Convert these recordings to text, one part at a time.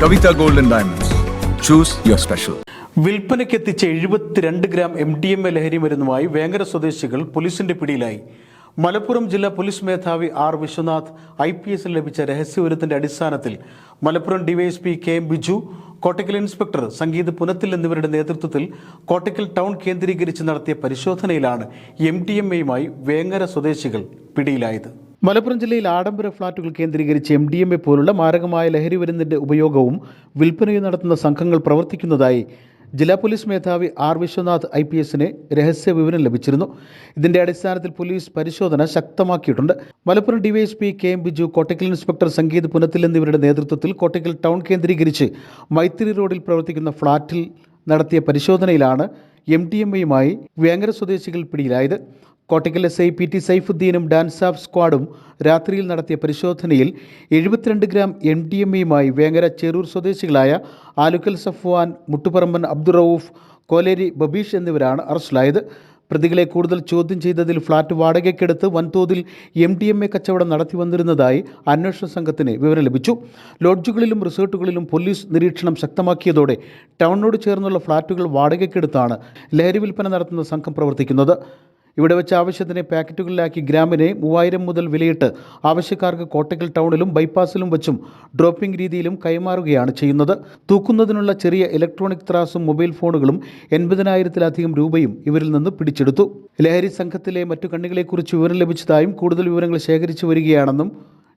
Kavita golden diamonds Diamonds. Your special special. വിൽപ്പനയ്ക്കെത്തിച്ച എഴുപത്തിരണ്ട് gram M D M A ലഹരി മരുന്നുമായി വേങ്ങര സ്വദേശികൾ പോലീസിന്റെ പിടിയിലായി മലപ്പുറം ജില്ലാ പോലീസ് മേധാവി ആർ വിശ്വനാഥ് ഐ പി എസിൽ ലഭിച്ച രഹസ്യവിവരത്തിന്റെ അടിസ്ഥാനത്തിൽ Malappuram DYSP K M Biju Kottakkal inspector Sangeeth Punathil എന്നിവരുടെ നേതൃത്വത്തിൽ കോട്ടക്കൽ ടൗൺ കേന്ദ്രീകരിച്ച് നടത്തിയ പരിശോധനയിലാണ് എം ഡി എം എയുമായി വേങ്ങര സ്വദേശികൾ പിടിയിലായത് മലപ്പുറം ജില്ലയിൽ ആഡംബര ഫ്ളാറ്റുകൾ കേന്ദ്രീകരിച്ച് എം ഡി എം എ പോലുള്ള മാരകമായ ലഹരി മരുന്നിന്റെ ഉപയോഗവും വിൽപ്പനയും നടത്തുന്ന സംഘങ്ങൾ പ്രവർത്തിക്കുന്നതായി ജില്ലാ പോലീസ് മേധാവി ആർ വിശ്വനാഥ് ഐ പി എസിന് രഹസ്യ വിവരം ലഭിച്ചിരുന്നു. ഇതിന്റെ അടിസ്ഥാനത്തിൽ പോലീസ് പരിശോധന ശക്തമാക്കിയിട്ടുണ്ട്. Malappuram DYSP K M Biju Kottakkal inspector Sangeeth Punathil എന്നിവരുടെ നേതൃത്വത്തിൽ കോട്ടക്കൽ ടൗൺ കേന്ദ്രീകരിച്ച് മൈത്രി റോഡിൽ പ്രവർത്തിക്കുന്ന ഫ്ളാറ്റിൽ നടത്തിയ പരിശോധനയിലാണ് എം ഡി എം എയുമായി വേങ്ങര സ്വദേശികൾ പിടിയിലായത്. Kottakkal S I P T സൈഫുദ്ദീനും DANSAF സ്ക്വാഡും രാത്രിയിൽ നടത്തിയ പരിശോധനയിൽ എഴുപത്തിരണ്ട് ഗ്രാം എം ഡി എം എയുമായി വേങ്ങര ചേരൂർ സ്വദേശികളായ ആലുക്കൽ സഫ്വാൻ മുട്ടുപറമ്പൻ അബ്ദുറൌഫ് കോലേരി ബബീഷ് എന്നിവരാണ് അറസ്റ്റിലായത്. പ്രതികളെ കൂടുതൽ ചോദ്യം ചെയ്തതിൽ ഫ്ളാറ്റ് വാടകയ്ക്കെടുത്ത് വൻതോതിൽ എം ഡി എം എ കച്ചവടം നടത്തി വന്നിരുന്നതായി അന്വേഷണ സംഘത്തിന് വിവരം ലഭിച്ചു. ലോഡ്ജുകളിലും റിസോർട്ടുകളിലും പോലീസ് നിരീക്ഷണം ശക്തമാക്കിയതോടെ ടൗണിനോട് ചേർന്നുള്ള ഫ്ളാറ്റുകൾ വാടകയ്ക്കെടുത്താണ് ലഹരി വിൽപ്പന നടത്തുന്ന സംഘം പ്രവർത്തിക്കുന്നത്. ഇവിടെ വെച്ച് ആവശ്യത്തിന് പാക്കറ്റുകളിലാക്കി ഗ്രാമിനെ മൂവായിരം മുതൽ വിലയിട്ട് ആവശ്യക്കാർക്ക് കോട്ടക്കൽ ടൗണിലും ബൈപ്പാസിലും വെച്ചും ഡ്രോപ്പിംഗ് രീതിയിലും കൈമാറുകയാണ് ചെയ്യുന്നത്. തൂക്കുന്നതിനുള്ള ചെറിയ ഇലക്ട്രോണിക് ത്രാസും മൊബൈൽ ഫോണുകളും എൺപതിനായിരത്തിലധികം രൂപയും ഇവരിൽ നിന്ന് പിടിച്ചെടുത്തു. ലഹരി സംഘത്തിലെ മറ്റു കണ്ണികളെക്കുറിച്ച് വിവരം ലഭിച്ചതായും കൂടുതൽ വിവരങ്ങൾ ശേഖരിച്ചു വരികയാണെന്നും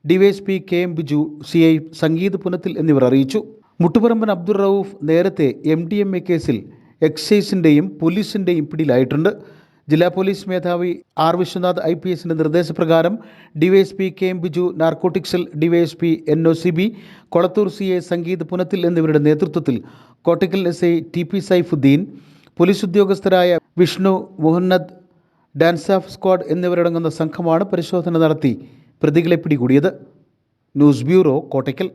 DYSP K M Biju C I Sangeeth Punathil എന്നിവർ അറിയിച്ചു. മുട്ടുപറമ്പൻ അബ്ദുൾ റൌഫ് നേരത്തെ എം ഡി എം എ കേസിൽ എക്സൈസിന്റെയും പോലീസിന്റെയും പിടിയിലായിട്ടുണ്ട്. ജില്ലാ പോലീസ് മേധാവി ആർ വിശ്വനാഥ് ഐ പി എസിന്റെ നിർദ്ദേശപ്രകാരം DYSP K M Biju നാർക്കോട്ടിക്സിൽ DYSP N O C B Kolathur C A Sangeeth Punathil എന്നിവരുടെ നേതൃത്വത്തിൽ Kottakkal S I T P Saifuddin police ഉദ്യോഗസ്ഥരായ Vishnu Muhammad of squad എന്നിവരടങ്ങുന്ന സംഘമാണ് പരിശോധന നടത്തി പ്രതികളെ പിടികൂടിയത്. News bureau Kottakkal.